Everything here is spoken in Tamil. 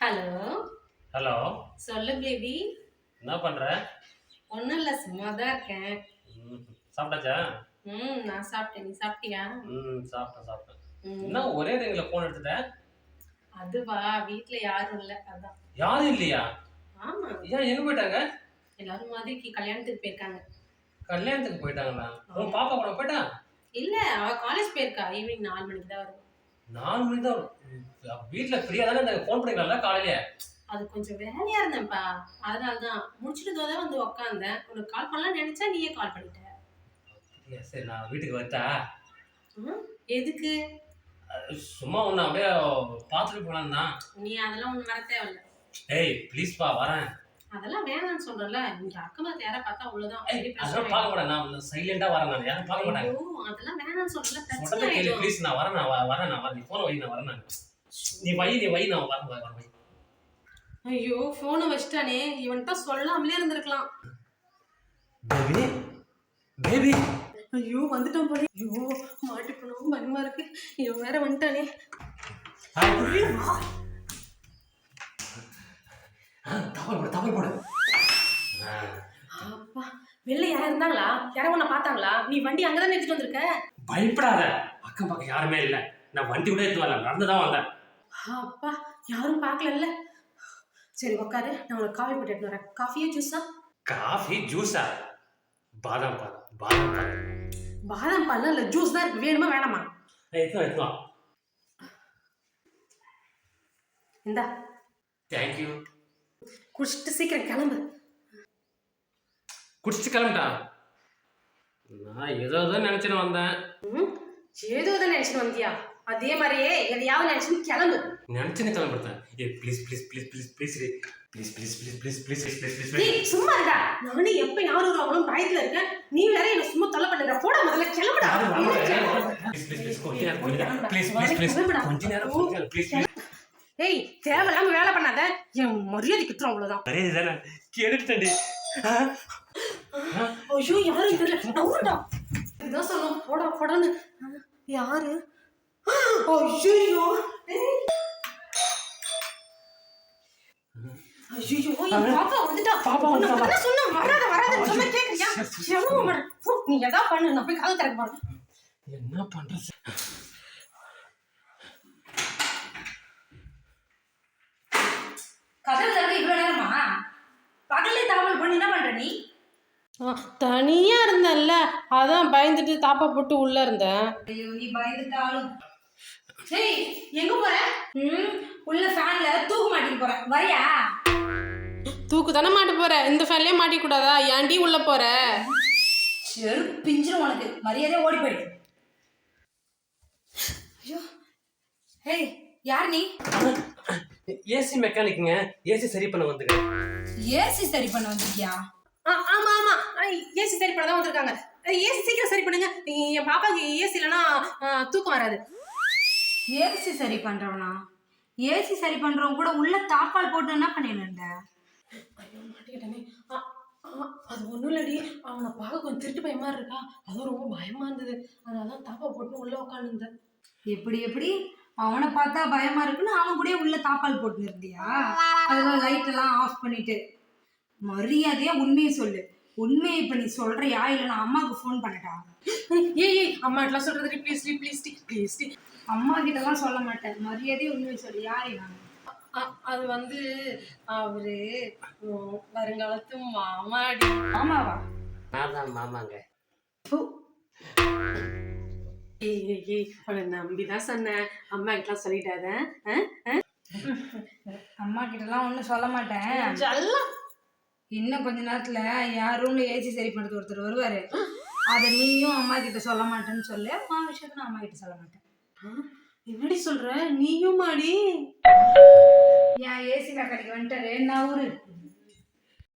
ஹலோ ஹலோ சொல்லு பேபி என்ன பண்ற? ஒன்றும் இல்லை சும்மா தான் இருக்கேன் சாப்பிட்டாச்சா? ம் நான் சாப்பிட்டேன். நீ சாப்பிட்டியா? ம் சாப்பிட்டேன் சாப்பிட்டேன். என்ன ஒரே ரிங்ல போன் எடுத்துட்ட? அதுவா? வீட்டில் யாரும் இல்லை அதான். யாரும் இல்லையா? ஆமா. ஏன் எங்க போயிட்டாங்க? எல்லாரும் மதுரைக்கு கல்யாணத்துக்கு போயிருக்காங்க. கல்யாணத்துக்கு போயிட்டாங்களா? உன் பாப்பா கூட போயிட்டா? இல்ல அவ காலேஜ் போயிருக்கா. ஈவினிங் நாலு மணிக்கு தான் வரும் நாலு மணி தான். வீட்டுல ஃப்ரீயா தானே இந்த ஃபோன் பண்ணிக்கலாம்ல காலையில? அது கொஞ்சம் வேலையா இருந்தேன்ப்பா. அதனால தான் முடிச்சுட்டு தான் வந்து உக்காந்தேன். உனக்கு கால் பண்ணலாம் நினைச்சா நீயே கால் பண்ணிட்ட. சரி நான் வீட்டுக்கு வரட்டா எதுக்கு? சும்மா ஒன்று அப்படியே பார்த்துட்டு போலாம் தான். நீ அதெல்லாம் ஒண்ணு வர தேவையில்ல. ஏய் ப்ளீஸ்ப்பா வரேன். அதெல்லாம் வேணாம்னு சொல்றல இங்க அக்கமா யாரை பார்த்தா அவ்வளவுதான். அதெல்லாம் பார்க்க மாட்டேன் நான் சைலண்டா வரேன் நான். யாரும் பார்க்க ஐயோ, அதெல்லாம் வேணாம்னு சொல்றல பிரச்சனை கேளு ப்ளீஸ் நான் வரேன் நான் வரேன் நான் வரேன். நீ ஃபோனை வை நான் வரேன் நான். நீ வை நீ வை நான் வரேன் வரேன். வை ஐயோ போனை வச்சிட்டானே. இவன்கிட்ட சொல்லாமலே இருந்திருக்கலாம். பேபி பேபி ஐயோ வந்துட்டான் போல. ஐயோ மாட்டி போனவும் பயமா இருக்கு. இவன் வேற வந்துட்டானே. தவறு போடு. தவறு போடு அப்பா வெளில யாரா இருந்தாங்களா? யாரோ உன்னை பார்த்தாங்களா? நீ வண்டி அங்கதான் நிறுத்திட்டு வந்திருக்க? பயப்படாத. அக்கம் பக்கம் யாருமே இல்லை. நான் வண்டி கூட எடுத்து வரல. நடந்து தான் வந்தேன். அப்பா யாரும் பார்க்கலல்ல? சரி உட்காரு நான் உனக்கு காஃபி போட்டு எடுத்து வரேன். காஃபியா ஜூஸா காஃபி ஜூஸா பாதாம் பால். பாதாம் பால். பாதாம் பால்ல இல்ல ஜூஸ் தான் இருக்கு. வேணுமா வேணாமா? எடுத்து எடுத்து வா இந்தா. தேங்க்யூ குடிச்சிட்டு சீக்கிரம் கிளம்பு குடிச்சிட்டு கிளம்பிட்டான் நான் ஏதோ ஏதோ நினச்சின்னு வந்தேன் ம் ஏதோ தான் நினைச்சிட்டு வந்தியா அதே மாதிரியே எதையாவது நினைச்சுன்னு கிளம்பு நினச்சின்னு கிளம்பிட்டேன் ஏ please please please please please please please please please please please please please டேய் சும்மா இருடா நானே எப்ப யாரும் வருவாங்களும் பயத்துல இருக்கேன் நீ வேற என்ன சும்மா தொல்லை பண்ணுற போட முதல்ல கிளம்புடா ப்ளீஸ் ப்ளீஸ் ப்ளீஸ் கொஞ்ச நேரம் கொஞ்ச நேரம் ப்ளீஸ் ப்ளீஸ் ப்ளீஸ் கொஞ்ச நேரம் ப்ளீஸ் ப்ளீஸ் ஏய் தேவையில்லாம வேலை பண்ணாத. என் மரியாதை கிட்டுரும் அவ்வளவுதான். அரே தானே? கேட்டுட்டேன்டி ஐயோ யாரும் தெரியல. நவுண்டா இதான் சொன்னோம் போடா போடான்னு. யாரு? ஐயோ ஐயோ பாப்பா வந்துட்டா. பாப்பா? மட்டும் சொன்னா வராத வராத சொன்னா கேக்குறியா? நீ எதா பண்ணு நான் போய் திறக்க போறேன். என்ன பண்றது கதவு திறக்க இவ்வளவு நேரமா பகல்லே தாவல் பண்ணி என்ன பண்ற நீ தனியா இருந்தேன்ல. அதான் பயந்துட்டு தாப்பா போட்டு உள்ள இருந்தேன். ஐயோ நீ பயந்துட்டாலும். சரி எங்க போற? ம். உள்ள ஃபேன்ல தூக்கு மாட்டிட்டு போற. வரியா? தூக்கு தானே மாட்ட போற? இந்த ஃபேன்லயே மாட்டிக்க கூடாதா ஏன்டி உள்ள போற? செரு பிஞ்சிரும் உனக்கு. மரியாதையா ஓடி போயிடு. ஐயோ. ஹேய் யார் நீ? ஏசி மெக்கானிக்குங்க ஏசி சரி பண்ண வந்துருக்கேன் ஏசி சரி பண்ண வந்திருக்கியா? ஆமா ஆமா. ஏசி சரி பண்ண தான் வந்திருக்காங்க ஏசி சீக்கிரம் சரி பண்ணுங்க. என் பாப்பாக்கு ஏசி இல்லைன்னா தூக்கம் வராது. ஏசி சரி பண்றவனா? ஏசி சரி பண்றவன் கூட உள்ள தாப்பால் போட்டு என்ன ஆ, அது ஒன்றும் இல்லடி. அவனை பார்க்க கொஞ்சம் திருட்டு பையன் மாதிரி இருக்கா. அதுவும் ரொம்ப பயமா இருந்தது. அதனால தான் தாப்பா போட்டு உள்ள உட்காந்துருந்தேன் எப்படி எப்படி? அவனை பார்த்தா பயமா இருக்குன்னு அவன் கூட உள்ள தாப்பால் போட்டு இருந்தியா? அதெல்லாம் லைட் எல்லாம் ஆஃப் பண்ணிட்டு. மரியாதையா உண்மையை சொல்லு. உண்மையை இப்ப நீ சொல்றியா? இல்ல நான் அம்மாவுக்கு ஃபோன் பண்ணட்டா? ஏய் ஏய் அம்மா எல்லாம் சொல்றது ப்ளீஸ் டி ப்ளீஸ் டி ப்ளீஸ் டி அம்மா கிட்டலாம் சொல்ல மாட்டேன். மரியாதையா உண்மையை சொல்லு. யாரு நான் அது வந்து அவரு வருங்காலத்து மாமாடி. ஆமாவா நான் தான் மாமாங்க ஏய் ஏய் ஏய் அவனை நம்பி தான் சொன்னேன். அம்மா கிட்டலாம் சொல்லிட்டாத? அம்மா கிட்டலாம் ஒன்றும் சொல்ல மாட்டேன். இன்னும் கொஞ்ச நேரத்துல என் ரூம்ல ஏசி சரி பண்ணுறது ஒருத்தர் வருவாரு. அதை நீயும் அம்மா கிட்ட சொல்ல மாட்டேன்னு சொல்லு. அம்மா விஷயத்த நான் அம்மா கிட்ட சொல்ல மாட்டேன். என்னடி சொல்ற? நீயும் மாடி என் ஏசி மெக்கானிக் வந்துட்டாரு. நான் ஊரு?